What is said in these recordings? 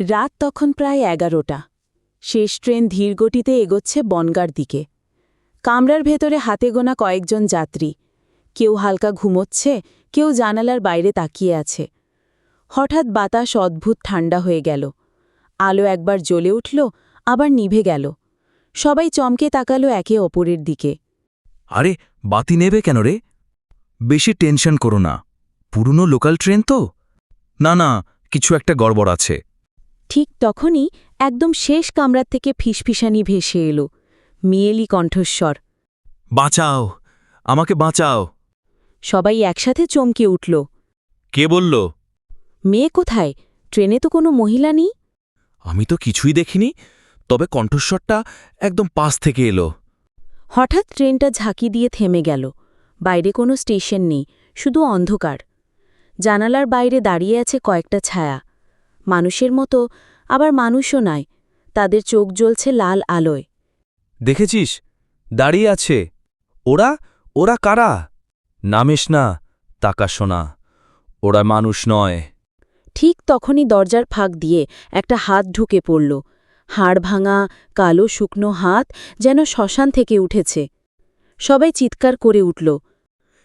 রাত তখন প্রায় এগারোটা। শেষ ট্রেন ধীরগতিতে এগোচ্ছে বনগার দিকে। কামরার ভেতরে হাতে গোনা কয়েকজন যাত্রী। কেউ হালকা ঘুমোচ্ছে, কেউ জানালার বাইরে তাকিয়ে আছে। হঠাৎ বাতাস অদ্ভুত ঠান্ডা হয়ে গেল। আলো একবার জ্বলে উঠল, আবার নিভে গেল। সবাই চমকে তাকালো একে অপরের দিকে। আরে, বাতি নেবে কেন রে? বেশি টেনশন করো না। পুরনো লোকাল ট্রেন তো? না না, কিছু একটা গড়বড় আছে। ঠিক তখনই একদম শেষ কামরার থেকে ফিসফিসানি ভেসে এলো। মিয়েলি কণ্ঠস্বর বাঁচাও আমাকে বাঁচাও। সবাই একসাথে চমকে উঠল। কে বলল? মেয়ে কোথায়? ট্রেনে তো কোনো মহিলা নেই? আমি তো কিছুই দেখিনি তবে কণ্ঠস্বরটা একদম পাশ থেকে এলো। হঠাৎ ট্রেনটা ঝাঁকি দিয়ে থেমে গেল। বাইরে কোনো স্টেশন নেই শুধু অন্ধকার। জানালার বাইরে দাঁড়িয়ে আছে কয়েকটা ছায়া। মানুষের মতো আবার মানুষও নয় তাদের চোখ জ্বলছে লাল আলোয়। দেখেছিস? দাঁড়িয়ে আছে। ওরা? ওরা কারা? নামেস না তাকা শোনা ওরা মানুষ নয়। ঠিক তখনই দরজার ফাঁক দিয়ে একটা হাত ঢুকে পড়ল। হাড় ভাঙা কালো শুকনো হাত যেন শ্মশান থেকে উঠেছে। সবাই চিৎকার করে উঠল।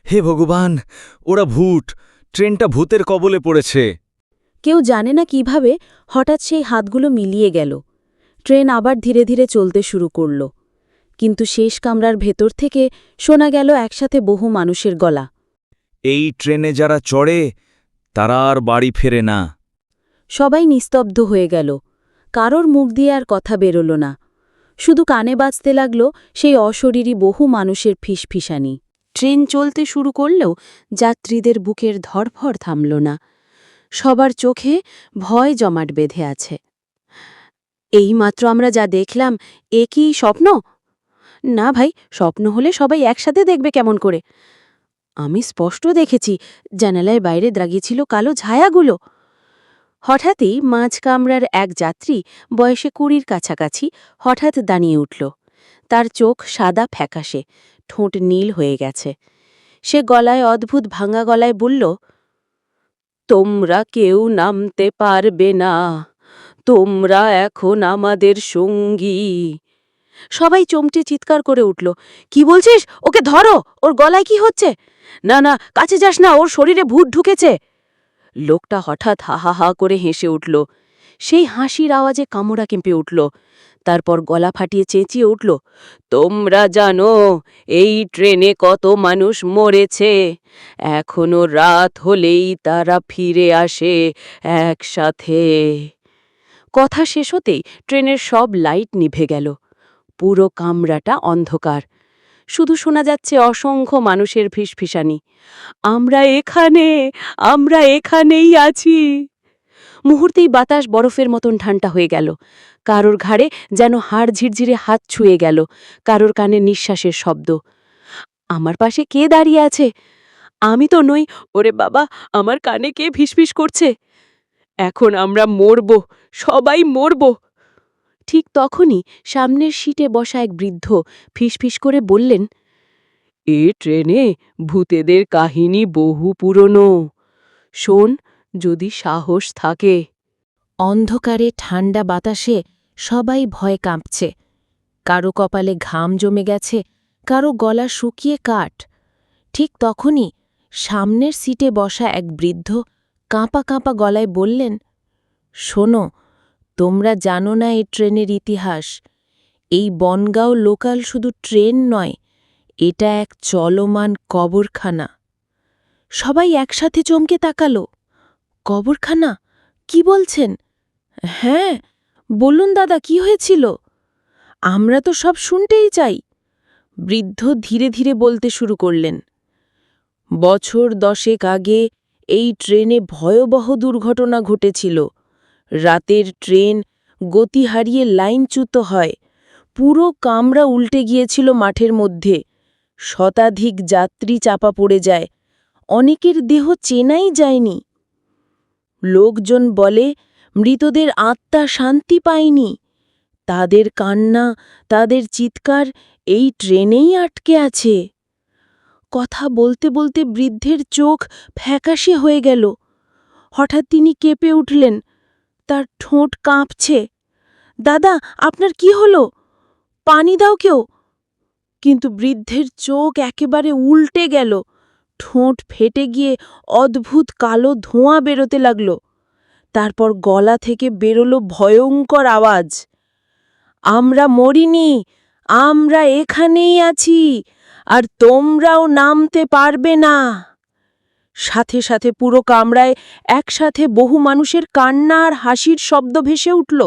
হে ভগবান ওরা ভূত। ট্রেনটা ভূতের কবলে পড়েছে। কেউ জানে না কীভাবে হঠাৎ সেই হাতগুলো মিলিয়ে গেল। ট্রেন আবার ধীরে ধীরে চলতে শুরু করল। কিন্তু শেষ কামরার ভেতর থেকে শোনা গেল একসাথে বহু মানুষের গলা। এই ট্রেনে যারা চড়ে তারা আর বাড়ি ফেরে না। সবাই নিস্তব্ধ হয়ে গেল। কারোর মুখ দিয়ে আর কথা বেরোল না। শুধু কানে বাজতে লাগল সেই অশরীরী বহু মানুষের ফিসফিসানি। ট্রেন চলতে শুরু করলেও যাত্রীদের বুকের ধরফর থামল না। সবার চোখে ভয় জমাট বেঁধে আছে। এইমাত্র আমরা যা দেখলাম, এ কি স্বপ্ন? না ভাই, স্বপ্ন হলে সবাই একসাথে দেখবে কেমন করে। আমি স্পষ্ট দেখেছি জানালায় বাইরে দাঁড়িয়েছিল কালো ছায়াগুলো। হঠাৎই মাঝ কামরার এক যাত্রী, বয়সে কুড়ির কাছাকাছি, হঠাৎ দাঁড়িয়ে উঠল। তার চোখ সাদা ফ্যাকাশে, ঠোঁট নীল হয়ে গেছে। সে গলায় অদ্ভুত ভাঙা গলায় বলল তোমরা কেউ নামতে পারবে না। তোমরা এখন আমাদের সঙ্গী। সবাই চমটে চিৎকার করে উঠল, কি বলছিস? ওকে ধরো, ওর গলায় কি হচ্ছে? না না, কাছে যাস না, ওর শরীরে ভূত ঢুকেছে। লোকটা হঠাৎ হা হা হা করে হেসে উঠল সেই হাসির আওয়াজে কামড়া কেঁপে উঠল। তারপর গলা ফাটিয়ে চেঁচিয়ে উঠল, তোমরা জানো, এই ট্রেনে কত মানুষ মরেছে। এখনও রাত হলেই তারা ফিরে আসে একসাথে। কথা শেষ হতেই ট্রেনের সব লাইট নিভে গেল। পুরো কামরাটা অন্ধকার। শুধু শোনা যাচ্ছে অসংখ্য মানুষের ফিসফিসানি। আমরা এখানে, আমরা এখানেই আছি। মুহূর্তেই বাতাস বরফের মতন ঠান্ডা হয়ে গেল। কারোর ঘাড়ে যেন হাড় ঝিরঝিরে হাত ছুঁয়ে গেল। কারোর কানে নিঃশ্বাসের শব্দ। আমার পাশে কে দাঁড়িয়ে আছে? আমি তো নই। ওরে বাবা, আমার কানে কে ফিসফিস করছে? এখন আমরা মরব, সবাই মরব। ঠিক তখনই সামনের সিটে বসা এক বৃদ্ধ ফিসফিস করে বললেন, এ ট্রেনে ভূতেদের কাহিনী বহু পুরনো। শোন যদি সাহস থাকে। অন্ধকারে ঠান্ডা বাতাসে সবাই ভয় কাঁপছে। কারও কপালে ঘাম জমে গেছে, কারও গলা শুকিয়ে কাঠ। ঠিক তখনই সামনের সিটে বসা এক বৃদ্ধ কাঁপা কাঁপা গলায় বললেন, শোনো, তোমরা জানো না এই ট্রেনের ইতিহাস। এই বনগাঁও লোকাল শুধু ট্রেন নয়, এটা এক চলমান কবরখানা। সবাই একসাথে চমকে তাকালো। কবরখানা? কি বলছেন? হ্যাঁ বলুন দাদা, কি হয়েছিল? আমরা তো সব শুনতেই চাই। বৃদ্ধ ধীরে ধীরে বলতে শুরু করলেন, বছর দশেক আগে এই ট্রেনে ভয়াবহ দুর্ঘটনা ঘটেছিল। রাতের ট্রেন গতি হারিয়ে লাইনচ্যুত হয়। পুরো কামরা উল্টে গিয়েছিল মাঠের মধ্যে। শতাধিক যাত্রী চাপা পড়ে যায়। অনেকের দেহ চেনাই যায়নি। লোকজন বলে, মৃতদের আত্মা শান্তি পায়নি। তাদের কান্না, তাদের চিৎকার এই ট্রেনেই আটকে আছে। কথা বলতে বলতে বৃদ্ধের চোখ ফ্যাকাশে হয়ে গেল। হঠাৎ তিনি কেঁপে উঠলেন। তার ঠোঁট কাঁপছে। দাদা, আপনার কি হলো? পানি দাও কেউ? কিন্তু বৃদ্ধের চোখ একেবারে উল্টে গেল। ঠোঁট ফেটে গিয়ে অদ্ভুত কালো ধোঁয়া বেরোতে লাগল। তারপর গলা থেকে বেরোলো ভয়ঙ্কর আওয়াজ। আমরা মরিনি, আমরা এখানেই আছি, আর তোমরাও নামতে পারবে না। সাথে সাথে পুরো কামরায় একসাথে বহু মানুষের কান্না আর হাসির শব্দ ভেসে উঠল।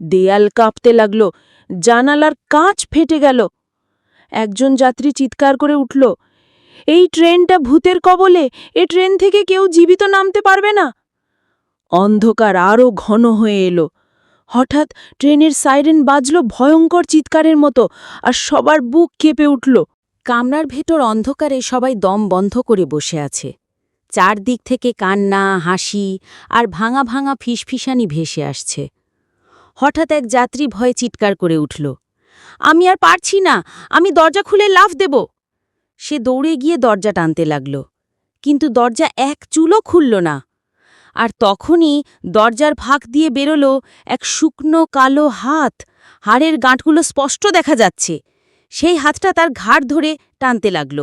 দেয়াল কাঁপতে লাগল, জানালার কাঁচ ফেটে গেল। একজন যাত্রী চিৎকার করে উঠল এই ট্রেনটা ভূতের কবলে, এ ট্রেন থেকে কেউ জীবিত নামতে পারবে না। অন্ধকার আরও ঘন হয়ে এলো। হঠাৎ ট্রেনের সাইরেন বাজল ভয়ঙ্কর চিৎকারের মতো, আর সবার বুক কেঁপে উঠল। কামরার ভেতর অন্ধকারে সবাই দম বন্ধ করে বসে আছে। চারদিক থেকে কান্না, হাসি, আর ভাঙা ভাঙা ফিসফিসানি ভেসে আসছে। হঠাৎ এক যাত্রী ভয়ে চিৎকার করে উঠল। আমি আর পারছি না! আমি দরজা খুলে লাফ দেব! সে দৌড়ে গিয়ে দরজা টানতে লাগল। কিন্তু দরজা এক চুলও খুলল না। আর তখনই দরজার ফাঁক দিয়ে বেরোল এক শুকনো কালো হাত। হাড়ের গাঁটগুলো স্পষ্ট দেখা যাচ্ছে। সেই হাতটা তার ঘাড় ধরে টানতে লাগল।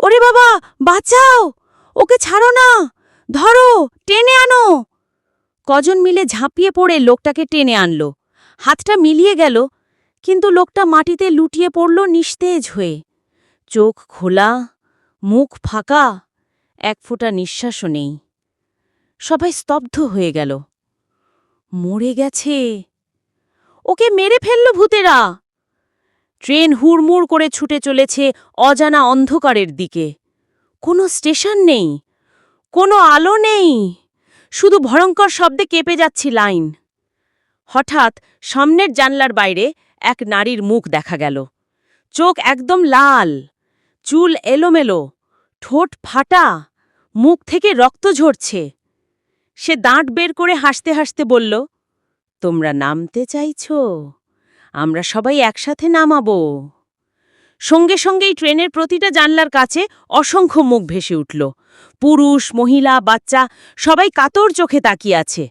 ওরে বাবা, বাঁচাও! ওকে ছাড়ো না! ধরো, টেনে আনো! কজন মিলে ঝাঁপিয়ে পড়ে লোকটাকে টেনে আনল। হাতটা মিলিয়ে গেল, কিন্তু লোকটা মাটিতে লুটিয়ে পড়ল নিস্তেজ হয়ে। চোখ খোলা, মুখ ফাঁকা, এক ফোঁটা নিঃশ্বাসও নেই। সবাই স্তব্ধ হয়ে গেল। মরে গেছে। ওকে মেরে ফেলল ভূতেরা। ট্রেন হুড়মুড় করে ছুটে চলেছে অজানা অন্ধকারের দিকে। কোনো স্টেশন নেই। কোনো আলো নেই। শুধু ভয়ঙ্কর শব্দে কেঁপে যাচ্ছি লাইন। হঠাৎ সামনের জানলার বাইরে এক নারীর মুখ দেখা গেল। চোখ একদম লাল। চুল এলোমেলো, ঠোঁট ফাটা, মুখ থেকে রক্ত ঝরছে। সে দাঁত বের করে হাসতে হাসতে বলল, তোমরা নামতে চাইছ? আমরা সবাই একসাথে নামাবো। সঙ্গে সঙ্গেই ট্রেনের প্রতিটা জানলার কাছে অসংখ্য মুখ ভেসে উঠল। পুরুষ, মহিলা, বাচ্চা, সবাই কাতর চোখে তাকিয়ে আছে।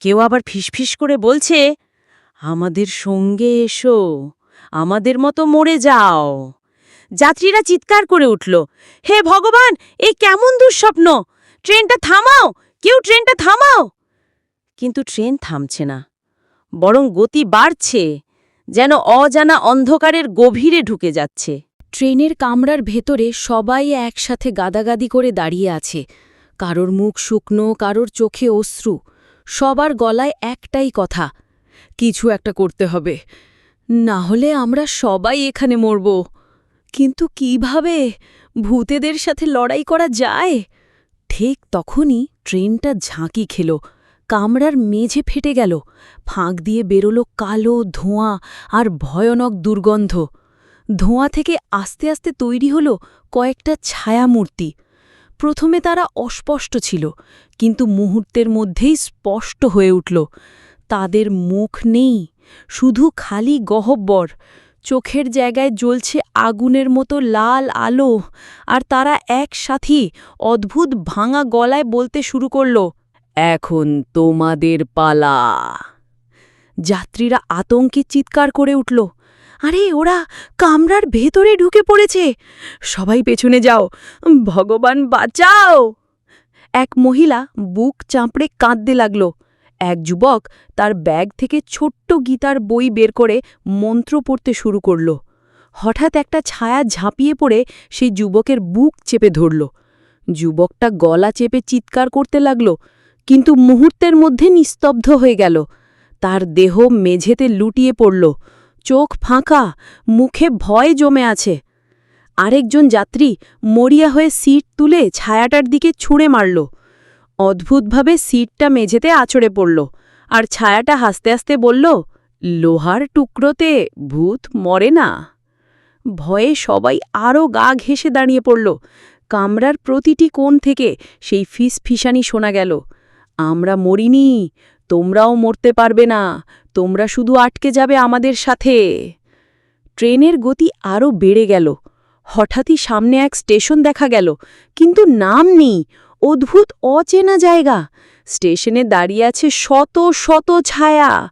কেউ আবার ফিসফিস করে বলছে, আমাদের সঙ্গে এসো, আমাদের মতো মরে যাও। যাত্রীরা চিৎকার করে উঠল, হে ভগবান, এ কেমন দুঃস্বপ্ন? ট্রেনটা থামাও! কেউ ট্রেনটা থামাও! কিন্তু ট্রেন থামছে না, বরং গতি বাড়ছে, যেন অজানা অন্ধকারের গভীরে ঢুকে যাচ্ছে। ট্রেনের কামরার ভেতরে সবাই একসাথে গাদাগাদি করে দাঁড়িয়ে আছে, কারোর মুখ শুকনো, কারোর চোখে অশ্রু, সবার গলায় একটাই কথা, কিছু একটা করতে হবে, না হলে আমরা সবাই এখানে মরব। কিন্তু কীভাবে? ভূতেদের সাথে লড়াই করা যায়? ঠিক তখনই ট্রেনটা ঝাঁকি খেল। কামরার মেঝে ফেটে গেল। ফাঁক দিয়ে বেরোলো কালো ধোঁয়া আর ভয়ানক দুর্গন্ধ। ধোঁয়া থেকে আস্তে আস্তে তৈরি হলো কয়েকটা ছায়ামূর্তি। প্রথমে তারা অস্পষ্ট ছিল, কিন্তু মুহূর্তের মধ্যেই স্পষ্ট হয়ে উঠল। তাদের মুখ নেই, শুধু খালি গহব্বর। চোখের জায়গায় জ্বলছে আগুনের মতো লাল আলো, আর তারা একসাথে অদ্ভুত ভাঙা গলায় বলতে শুরু করল, এখন তোমাদের পালা। যাত্রীরা আতঙ্কে চিৎকার করে উঠল, আরে, ওরা কামরার ভেতরে ঢুকে পড়েছে। সবাই পেছনে যাও, ভগবান বাঁচাও! এক মহিলা বুক চাঁপড়ে কাঁদতে লাগল এক যুবক তার ব্যাগ থেকে ছোট্ট গীতার বই বের করে মন্ত্র পড়তে শুরু করল। হঠাৎ একটা ছায়া ঝাঁপিয়ে পড়ে সেই যুবকের বুক চেপে ধরল। যুবকটা গলা চেপে চিৎকার করতে লাগল, কিন্তু মুহূর্তের মধ্যে নিস্তব্ধ হয়ে গেল। তার দেহ মেঝেতে লুটিয়ে পড়ল। চোখ ফাঁকা, মুখে ভয় জমে আছে। আরেকজন যাত্রী মরিয়া হয়ে সিট তুলে ছায়াটার দিকে ছুঁড়ে মারল। অদ্ভুতভাবে সিটটা মেঝেতে আছড়ে পড়ল, আর ছায়াটা হাসতে হাসতে বলল, লোহার টুকরোতে ভূত মরে না? ভয়ে সবাই আরও গা ঘেঁষে দাঁড়িয়ে পড়ল। কামরার প্রতিটি কোণ থেকে সেই ফিস ফিসানি শোনা গেল, আমরা মরিনি, তোমরাও মরতে পারবে না, তোমরা শুধু আটকে যাবে আমাদের সাথে। ট্রেনের গতি আরও বেড়ে গেল, হঠাৎই সামনে এক স্টেশন দেখা গেল, কিন্তু নাম নেই অদ্ভুত, অচেনা জায়গা। স্টেশনে দাঁড়িয়ে আছে শত শত ছায়া।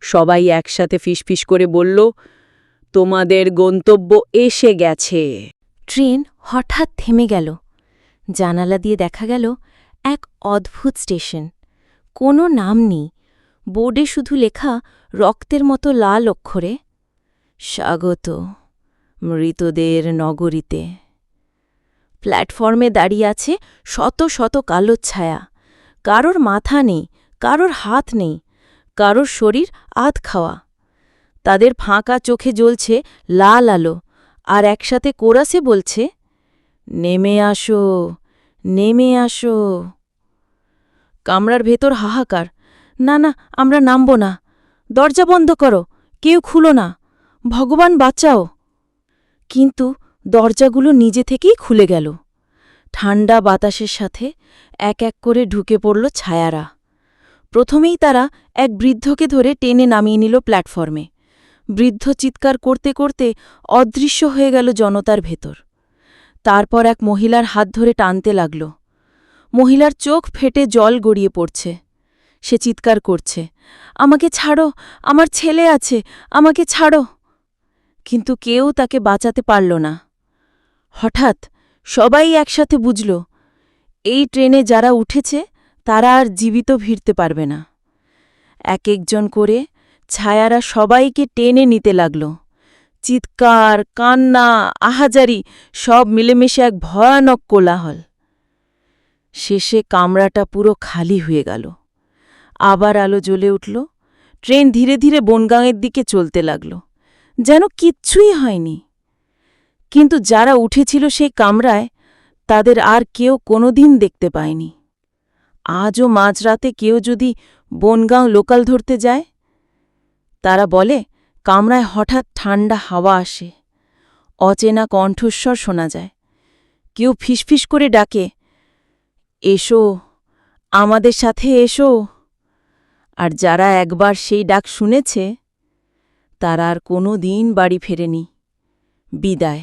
সবাই একসাথে ফিসফিস করে বলল, তোমাদের গন্তব্য এসে গেছে। ট্রেন হঠাৎ থেমে গেল। জানালা দিয়ে দেখা গেল এক অদ্ভুত স্টেশন। কোনো নাম নেই। বোর্ডে শুধু লেখা, রক্তের মতো লাল অক্ষরে স্বাগত মৃতদের নগরীতে। প্ল্যাটফর্মে দাঁড়িয়ে আছে শত শত কালো ছায়া। কারোর মাথা নেই, কারোর হাত নেই, কারোর শরীর আধ খাওয়া। তাদের ফাঁকা চোখে জ্বলছে লাল আলো, আর একসাথে কোরাসে বলছে, নেমে আসো নেমে আসো। কামরার ভেতর হাহাকার, না না, আমরা নামব না। দরজা বন্ধ করো, কেউ খুলো না। ভগবান বাঁচাও। কিন্তু দরজাগুলো নিজে থেকেই খুলে গেল। ঠান্ডা বাতাসের সাথে এক এক করে ঢুকে পড়ল ছায়ারা। প্রথমেই তারা এক বৃদ্ধকে ধরে টেনে নামিয়ে নিল প্ল্যাটফর্মে। বৃদ্ধ চিৎকার করতে করতে অদৃশ্য হয়ে গেল জনতার ভেতর। তারপর এক মহিলার হাত ধরে টানতে লাগল। মহিলার চোখ ফেটে জল গড়িয়ে পড়ছে। সে চিৎকার করছে, আমাকে ছাড়ো, আমার ছেলে আছে, আমাকে ছাড়ো। কিন্তু কেউ তাকে বাঁচাতে পারল না। হঠাৎ সবাই একসাথে বুঝল, এই ট্রেনে যারা উঠেছে তারা আর জীবিত ভিড়তে পারবে না। এক একজন করে ছায়ারা সবাইকে টেনে নিতে লাগল। চিৎকার, কান্না, আহাজারি সব মিলেমিশে এক ভয়ানক কোলাহল। শেষে কামরাটা পুরো খালি হয়ে গেল। আবার আলো জ্বলে উঠল। ট্রেন ধীরে ধীরে বনগাঁয়ের দিকে চলতে লাগল। যেন কিচ্ছুই হয়নি। কিন্তু যারা উঠেছিল সেই কামরায়, তাদের আর কেউ কোনোদিন দেখতে পায়নি। আজও মাঝরাতে কেউ যদি বনগাঁও লোকাল ধরতে যায়? তারা বলে, কামরায় হঠাৎ ঠান্ডা হাওয়া আসে। অচেনা কণ্ঠস্বর শোনা যায়। কেউ ফিসফিস করে ডাকে, এসো, আমাদের সাথে এসো। আর যারা একবার সেই ডাক শুনেছে, তারা আর কোনো দিন বাড়ি ফেরেনি। বিদায়।